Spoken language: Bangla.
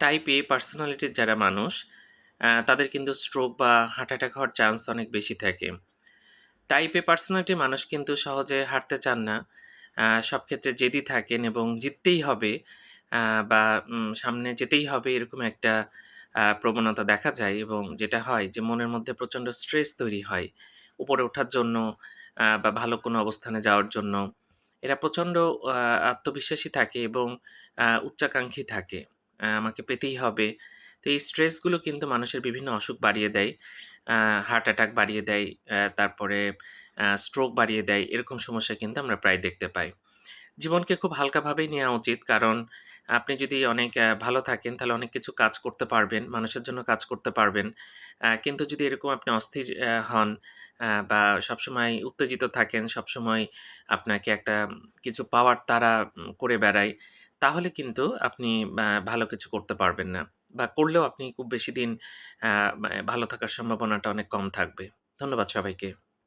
টাইপ এ পার্সোনালিটির যারা মানুষ তাদের কিন্তু স্ট্রোক বা হার্ট অ্যাটাক হওয়ার চান্স অনেক বেশি থাকে। টাইপ এ পার্সোনালিটির মানুষ কিন্তু সহজে হারতে চান না। সব ক্ষেত্রে জেদি থাকেন এবং জিততেই হবে বা সামনে যেতেই হবে এরকম একটা প্রবণতা দেখা যায় এবং যেটা হয় যে মনের মধ্যে প্রচণ্ড স্ট্রেস তৈরি হয়। উপরে ওঠার জন্য বা ভালো কোনো অবস্থানে যাওয়ার জন্য। এরা প্রচণ্ড আত্মবিশ্বাসী থাকে এবং উচ্চাকাঙ্ক্ষী থাকে। আমাকে পেতেই হবে। তো এই স্ট্রেসগুলো কিন্তু মানুষের বিভিন্ন অসুখ বাড়িয়ে দেয়। হার্ট অ্যাটাক বাড়িয়ে দেয়, তারপরে স্ট্রোক বাড়িয়ে দেয়। এরকম সমস্যা কিন্তু আমরা প্রায় দেখতে পাই। জীবনকে খুব হালকাভাবেই নেওয়া উচিত। কারণ আপনি যদি অনেক ভালো থাকেন তাহলে অনেক কিছু কাজ করতে পারবেন, মানুষের জন্য কাজ করতে পারবেন। কিন্তু যদি এরকম আপনি অস্থির হন বা সবসময় উত্তেজিত থাকেন, সবসময় আপনাকে একটা কিছু পাওয়ার তারা করে বেড়ায়, তাহলে কিন্তু আপনি ভালো কিছু করতে পারবেন না। বা করলেও আপনি খুব বেশি দিন ভালো থাকার সম্ভাবনাটা অনেক কম থাকবে। ধন্যবাদ সবাইকে।